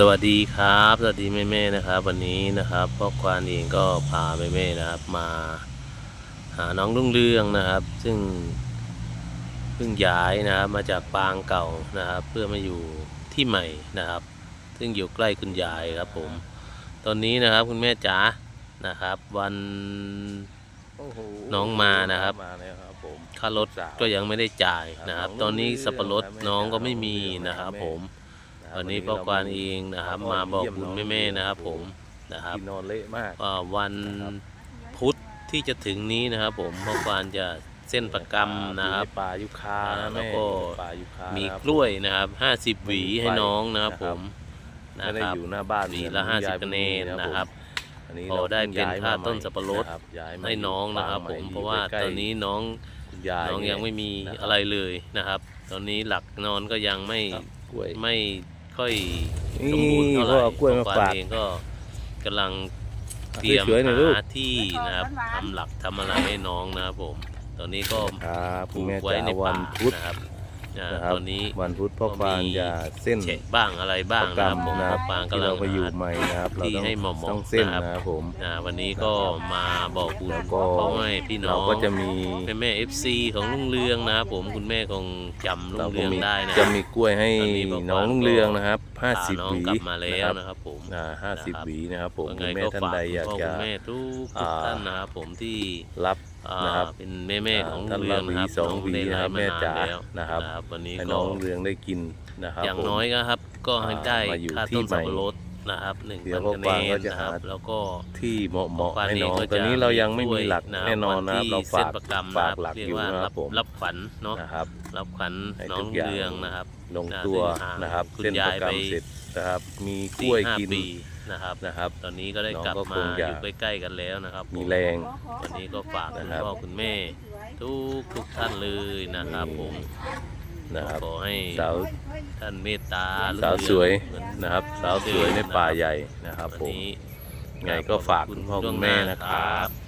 สวัสดีครับ สวัสดีแม่แม่ๆนะครับ วันนี้นะครับพ่อควานเองก็พาแม่แม่ๆนะครับ มาหาน้องรุ่งเรืองนะครับ ซึ่งเพิ่งย้ายนะครับมาจากปางเก่านะครับ เพื่อมาอยู่ที่ใหม่นะครับ ซึ่งอยู่ใกล้คุณยายครับผม ตอนนี้นะครับคุณแม่จ๋านะครับ วันโอ้โหน้องมานะครับมาแล้วครับผมค่ารถก็ยังไม่ได้จ่ายนะครับ ตอนนี้สับปะรดน้องก็ไม่มีนะครับ ผม วันนี้พ่อควานเองนะครับ มาบอกบุญแม่ๆนะครับ ผมนะครับกินนอนเละมากว่าวันพุธที่จะถึงนี้นะครับ ผมพ่อควานจะเส้นประกรรมนะครับอยู่ใป่ายุคาอ่านะแล้วแม่ก็ป่ายุคามีนะครับกล้วยนะครับห้าสิบหวีให้น้องนะครับนะผครับมไม่นะได้ครับอยู่หน้าบ้านหวีเหมือละห้าสิบยยคะแนนนะครับอันนี้พอเราได้พิ่งเป็นย้ยค่ามาต้นสับปะรดนะครับย้ายมาให้น้องนะครับ ผมเพราะว่าตอนนี้น้องคุณยายน้องยังไม่มีอะไรเลยนะครับ ตอนนี้หลักนอนก็ยังไม่ครับกล้วยไม่ ค่อยนี่สมบูรณ์เท่าไหร่พ่อเอากล้วยมาพ่อฝากเองก็กำลังเตรียมสวยๆหน่อยลูกหาที่นะครับทำหลักทำอะไรให้น้องนะครับผม ตอนนี้ก็ครับปคุลูณแม่กไว้จ๋าในวัป่านพุธนะครับ อ่านะครับตอนนี้วันพุธพ่อควานจะเส้นเฉะบ้างอะไรบ้างประนะกครรัรบมผมนะครับพ่อปางกำลังที่เราไปอยู่หาใหม่นะครับ เราที่ต้องให้เหมาะๆต้องเส้นนะครับนะครับผม อ่าวันนี้ก็มาบอกบุญแล้วก็ พ่อแม่พี่น้เราองก็จะมีแม่แม่เอฟซีของลุงเรืองนะครับผมคุณแม่คงจำลุเรางก็เรืองมีได้นะจะมีกล้วยให้ตอนนี้บอกว่าน้องลุงเรืองนะครับพา50น้องหวีกลับมาแล้วนะนะครับครับผม อ่าห้าสิบนะครับ หวีนะครับผมยังคุไงณแม่ก็ท่านฝากใดอยากพ่อจะคุณแม่ทุกทุกอ่า ท่านนะครับผมที่รับอ่า นะครับเป็นแม่แม่ๆของลุท่านงเรืองนะครับละหวีสองหวีน้ได้นะครับแม่ไลฟ์จ๋าานแล้วนะครับวันนี้ให้ก็น้องลุงเรืองได้กินนะครับอย่างผมน้อยก็ครับ ก็ให้ได้อ่ามาอยู่ค่าที่ต้นสับใหม่ปะรดนะครับหนึ่งเดี๋พัยนวคะแนพ่อปานก็นจะนะครับหาแล้วก็ที่เหมาะเหมาะควานให้เอน้งองก็ตอนจะนี้เรายังไม่มีหลักด้วยะแน่นอนนะครับวัเราที่ส้ฝากประกรรมฝากนะครับหลักเรียอยู่ว่านะครัรับบผมรับขวัญเนาะนะครับรับขวัญให้น้อทุงกอย่างเรืองนะครับ ลงตัวอ่านะครับคุณเส้นยาปยระกรรมไปเสร็จนะ ครับ มีกสี่ล้วยห้ากินปีนะครับนะครับ ตอนนี้ก็ได้น้องกลับก็มาคงอจะยู่ใกล้ๆกันแล้วนะครับ มีผแรง วันนี้ก็ฝากคุณนะครับพ่อคุณแม่ ทุกทุกท่านเลยนะครับผมนะครับขอให้สาวท่านเมตตาสาวสวยเหมือนนะครับ สาวสวยในป่าใหญ่นะครับวันผมนี้ไงก็ฝากคุณพ่อคุณแม่นะครับขอบ